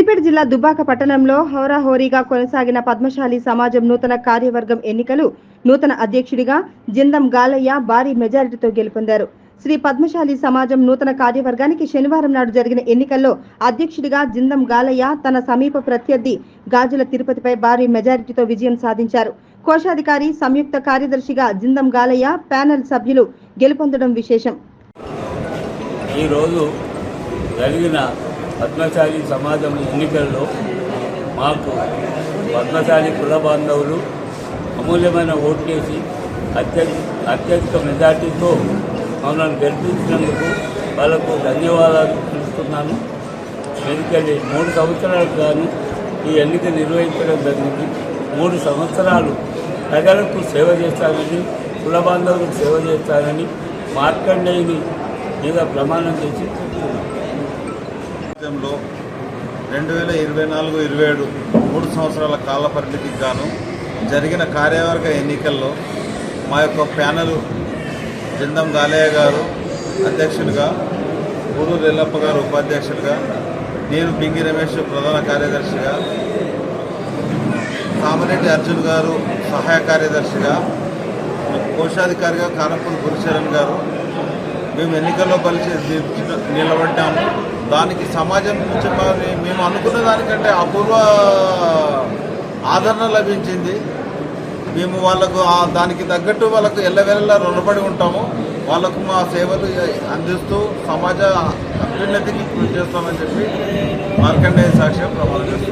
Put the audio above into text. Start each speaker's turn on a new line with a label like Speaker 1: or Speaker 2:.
Speaker 1: సిద్దిపేట జిల్లా దుబాక పట్టణంలో హోరాహోరీగా కొనసాగిన పద్మశాలి సమాజం నూతన కార్యవర్గం ఎన్నికలు నూతన అధ్యక్షుడిగా జిందం గాలయ్య భారీ మెజారిటీతో గెలుపొందారు. శ్రీ పద్మశాలి సమాజం నూతన కార్యవర్గానికి శనివారం నాడు జరిగిన ఎన్నికల్లో అధ్యక్షుడిగా జిందం గాలయ్య తన సమీప ప్రత్యర్థి గాజుల తిరుపతిపై భారీ మెజారిటీతో విజయం సాధించారు. కోశాధికారి సంయుక్త కార్యదర్శిగా జిందం గాలయ్య ప్యానెల్ సభ్యులు గెలుపొందడం విశేషం.
Speaker 2: ఈరోజు జరిగిన పద్మశాలి సమాజం ఎన్నికల్లో మాకు పద్మశాలి కుల బాంధవులు అమూల్యమైన ఓట్లేసి అత్యధిక అత్యధిక మెజార్టీతో మమ్మల్ని గెలిపించినందుకు వాళ్ళకు ధన్యవాదాలు తెలుపుతున్నాను. ఎందుకంటే మూడు సంవత్సరాలకు గాను ఈ ఎన్నిక నిర్వహించడం జరిగింది. మూడు సంవత్సరాలు ప్రజలకు సేవ చేస్తానని కుల బాంధవులకు సేవ చేస్తానని మార్కండేయుని మీద ప్రమాణం చేసి చెప్తున్నాను
Speaker 3: రెండు వేల ఇరవై నాలుగు ఇరవై ఏడు మూడు సంవత్సరాల కాల పరిమితికి గాను జరిగిన కార్యవర్గ ఎన్నికల్లో మా యొక్క ప్యానెల్ జిందం గాలయ్య గారు అధ్యక్షులుగా గూడూరు ఎల్లప్ప గారు ఉపాధ్యక్షులుగా నేను పింగి రమేష్ ప్రధాన కార్యదర్శిగా కామరెడ్డి అర్జున్ గారు సహాయ కార్యదర్శిగా కోశాధికారిగా కానపూర్ గురుచరణ్ గారు మేము ఎన్నికల్లో కలిసి నిలబడ్డాము. దానికి సమాజం నుంచి మేము అనుకున్న దానికంటే అపూర్వ ఆదరణ లభించింది. మేము వాళ్ళకు దానికి తగ్గట్టు వాళ్ళకు ఎల్లవెల్లా రుణపడి ఉంటాము. వాళ్ళకు మా సేవలు అందిస్తూ సమాజ అభ్యున్నతికి కృషి చేస్తామని చెప్పి మార్కండేయ సాక్ష్యం ప్రమాణం చేస్తాం